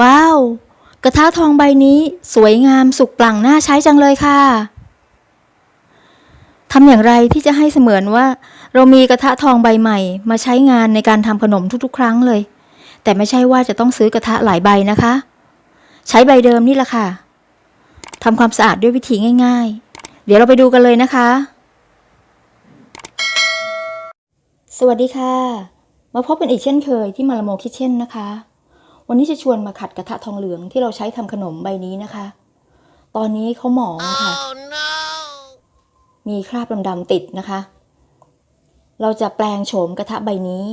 ว้าว กระทะทองใบนี้สวยงามสุกปลั่งน่าใช้จังเลยค่ะทำอย่างไรที่จะให้เสมือนว่า เรามีกระทะทองใบใหม่ มาใช้งานในการทำขนมทุกๆ ครั้งเลย แต่ไม่ใช่ว่าจะต้องซื้อกระทะหลายใบนะคะ ใช้ใบเดิมนี่แหละค่ะทำความสะอาดด้วยวิธีง่าย ๆ เดี๋ยวเราไปดูกันเลยนะคะ สวัสดีค่ะ มาพบกันอีกเช่นเคยที่มาลโมคิเช่นนะคะ วันนี้จะชวนมาขัดกระทะทองเหลืองที่เราใช้ทำขนมใบนี้นะคะ ตอนนี้เขาหมองค่ะ Oh no! มีคราบดำๆติดนะคะ เราจะแปลงโฉมกระทะใบนี้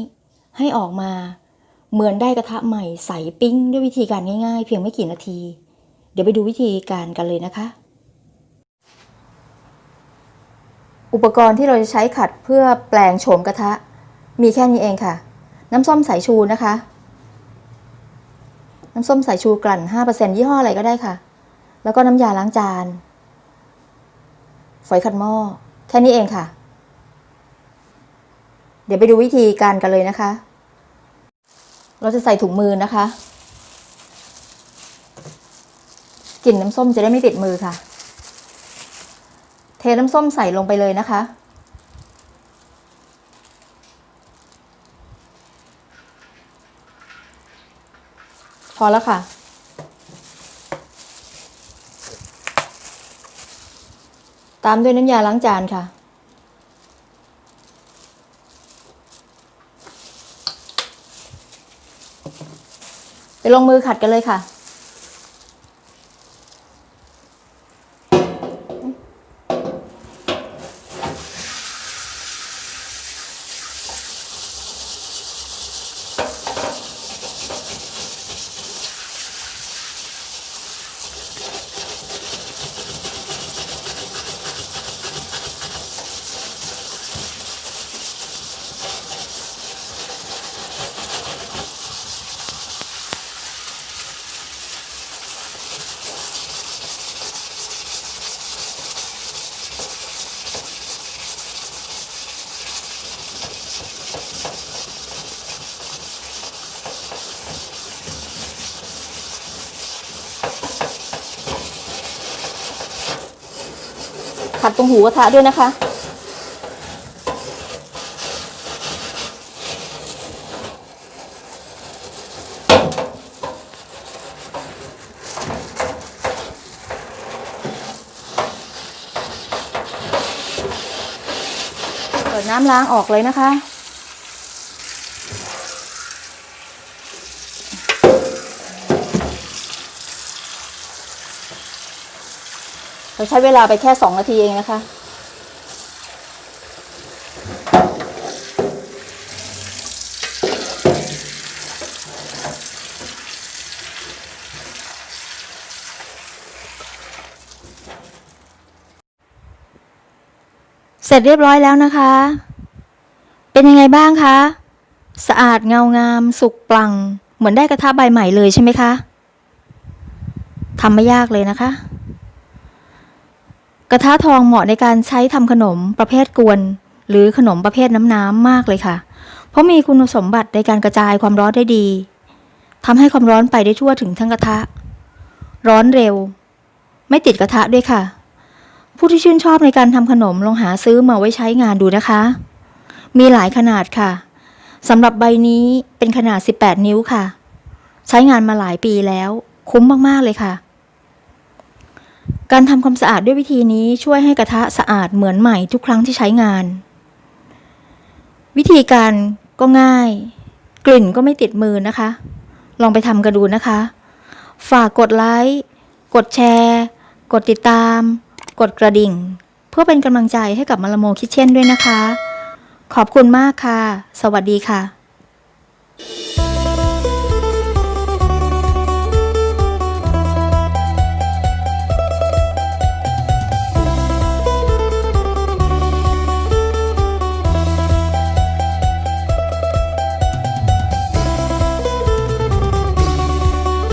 ให้ออกมาเหมือนได้กระทะใหม่ใสปิ้ง ด้วยวิธีการง่ายๆ เพียงไม่กี่นาที เดี๋ยวไปดูวิธีการกันเลยนะคะ อุปกรณ์ที่เราจะใช้ขัดเพื่อแปลงโฉมกระทะ มีแค่นี้เองค่ะ น้ำส้มสายชูนะคะ น้ำส้มสายชูกลั่น 5%ยี่ห้ออะไรก็ได้ค่ะ แล้วก็น้ำยาล้างจาน ฝอยขัดหม้อ แค่นี้เองค่ะ เดี๋ยวไปดูวิธีการกันเลยนะคะ เราจะใส่ถุงมือนะคะ กลิ่นน้ำส้มจะได้ไม่ติดมือค่ะ เทน้ำส้มใส่ลงไปเลยนะคะ พอแล้วค่ะ ตามด้วยน้ำยาล้างจานค่ะ ไปลงมือขัดกันเลยค่ะ ขัดตรงหูกระทะด้วยนะคะ เปิดน้ำล้างออกเลยนะคะ เราใช้เวลาไปแค่สองนาทีเองนะคะ เสร็จเรียบร้อยแล้วนะคะ เป็นยังไงบ้างคะ สะอาดเงางาม สุกปลั่งเหมือนได้กระทะใบใหม่เลยใช่ไหมคะทำไม่ยากเลยนะคะ กระทะทองเหมาะในการใช้ทำขนมประเภทกวน หรือขนมประเภทน้ำน้ำมากเลยค่ะ เพราะมีคุณสมบัติในการกระจายความร้อนได้ดีทำให้ความร้อนไปได้ทั่วถึงทั้งกระทะ ร้อนเร็ว ไม่ติดกระทะด้วยค่ะ ผู้ที่ชื่นชอบในการทำขนมลองหาซื้อมาไว้ใช้งานดูนะคะ มีหลายขนาดค่ะสำหรับใบนี้เป็นขนาด 18 นิ้วค่ะ ใช้งานมาหลายปีแล้ว คุ้มมาก ๆ เลยค่ะ การทำความสะอาดด้วยวิธีนี้ช่วยให้กระทะสะอาดเหมือนใหม่ทุกครั้งที่ใช้งาน วิธีการก็ง่าย กลิ่นก็ไม่ติดมือนะคะ ลองไปทำกันดูนะคะ ฝากกดไลค์กดแชร์ กดติดตาม กดกระดิ่ง เพื่อเป็นกำลังใจให้กับมาลโมคิเช่นด้วยนะคะ ขอบคุณมากค่ะ สวัสดีค่ะ